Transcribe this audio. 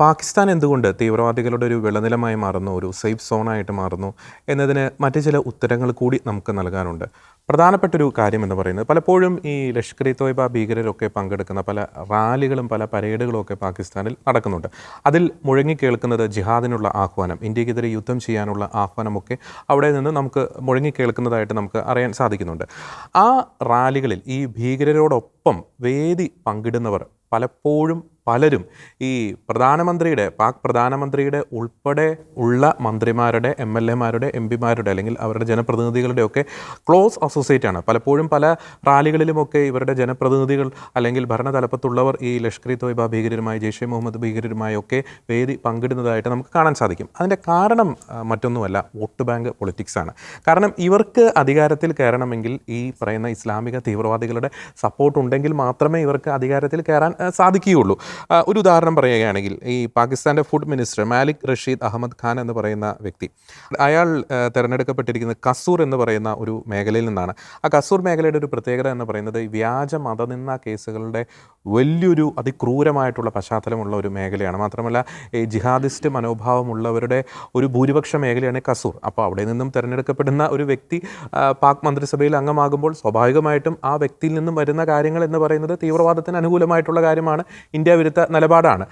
പാകിസ്ഥാൻ എന്തുകൊണ്ട് തീവ്രവാദികളുടെ ഒരു വിളനിലമായി മാറുന്നു ഒരു സേഫ് സോണായിട്ട് മാറുന്നു എന്നതിന് മറ്റ് ചില ഉത്തരങ്ങൾ കൂടി നമുക്ക് നൽകാനുണ്ട്. പ്രധാനപ്പെട്ടൊരു കാര്യം എന്ന് പറയുന്നത് പലപ്പോഴും ഈ ലഷ്കർ ഇ തോയ്ബ ഭീകരരൊക്കെ പങ്കെടുക്കുന്ന പല റാലികളും പല പരേഡുകളും ഒക്കെ പാകിസ്ഥാനിൽ നടക്കുന്നുണ്ട്. അതിൽ മുഴങ്ങി കേൾക്കുന്നത് ജിഹാദിനുള്ള ആഹ്വാനം ഇന്ത്യക്കെതിരെ യുദ്ധം ചെയ്യാനുള്ള ആഹ്വാനമൊക്കെ അവിടെ നിന്ന് നമുക്ക് മുഴങ്ങി കേൾക്കുന്നതായിട്ട് നമുക്ക് അറിയാൻ സാധിക്കുന്നുണ്ട്. ആ റാലികളിൽ ഈ ഭീകരരോടൊപ്പം വേദി പങ്കിടുന്നവർ പലപ്പോഴും പലരും ഈ പ്രധാനമന്ത്രിയുടെ പാക് പ്രധാനമന്ത്രിയുടെ ഉൾപ്പെടെ ഉള്ള മന്ത്രിമാരുടെ എം എൽ എമാരുടെ എം പിമാരുടെ അല്ലെങ്കിൽ അവരുടെ ജനപ്രതിനിധികളുടെ ഒക്കെ ക്ലോസ് അസോസിയേറ്റ് ആണ്. പലപ്പോഴും പല റാലികളിലുമൊക്കെ ഇവരുടെ ജനപ്രതിനിധികൾ അല്ലെങ്കിൽ ഭരണതലപ്പത്തുള്ളവർ ഈ ലഷ്കർ ഇ തോയ്ബ ഭീകരരുമായി ജെയ്ഷെ മുഹമ്മദ് ഭീകരരുമായി ഒക്കെ വേദി പങ്കിടുന്നതായിട്ട് നമുക്ക് കാണാൻ സാധിക്കും. അതിന്റെ കാരണം മറ്റൊന്നുമല്ല വോട്ട് ബാങ്ക് പൊളിറ്റിക്സ് ആണ്. കാരണം ഇവർക്ക് അധികാരത്തിൽ കയറണമെങ്കിൽ ഈ പറയുന്ന ഇസ്ലാമിക തീവ്രവാദികളുടെ സപ്പോർട്ട് ഉണ്ടെങ്കിൽ മാത്രമേ ഇവർക്ക് അധികാരത്തിൽ കയറാൻ സാധിക്കുകയുള്ളൂ. ഒരു ഉദാഹരണം പറയുകയാണെങ്കിൽ ഈ പാകിസ്ഥാന്റെ ഫുഡ് മിനിസ്റ്റർ മാലിക് റഷീദ് അഹമ്മദ് ഖാൻ എന്ന് പറയുന്ന വ്യക്തി. അയാൾ തിരഞ്ഞെടുക്കപ്പെട്ടിരിക്കുന്നത് കസൂർ എന്ന് പറയുന്ന ഒരു മേഖലയിൽ നിന്നാണ്. ആ കസൂർ മേഖലയുടെ ഒരു പ്രത്യേകത എന്ന് പറയുന്നത് വ്യാജ മതനിന്ന കേസുകളുടെ വലിയൊരു അതിക്രൂരമായിട്ടുള്ള പശ്ചാത്തലമുള്ള ഒരു മേഖലയാണ്. മാത്രമല്ല ഈ ജിഹാദിസ്റ്റ് മനോഭാവമുള്ളവരുടെ ഒരു ഭൂരിപക്ഷ മേഖലയാണ് കസൂർ. അപ്പോൾ അവിടെ നിന്നും തിരഞ്ഞെടുക്കപ്പെടുന്ന ഒരു വ്യക്തി പാക് മന്ത്രിസഭയിൽ അംഗമാകുമ്പോൾ സ്വാഭാവികമായിട്ടും ആ വ്യക്തിയിൽ നിന്നും വരുന്ന കാര്യങ്ങൾ എന്ന് പറയുന്നത് തീവ്രവാദത്തിന് അനുകൂലമായിട്ടുള്ള കാര്യമാണ്. ഇന്ത്യ വിരുദ്ധ നിലപാടാണ്.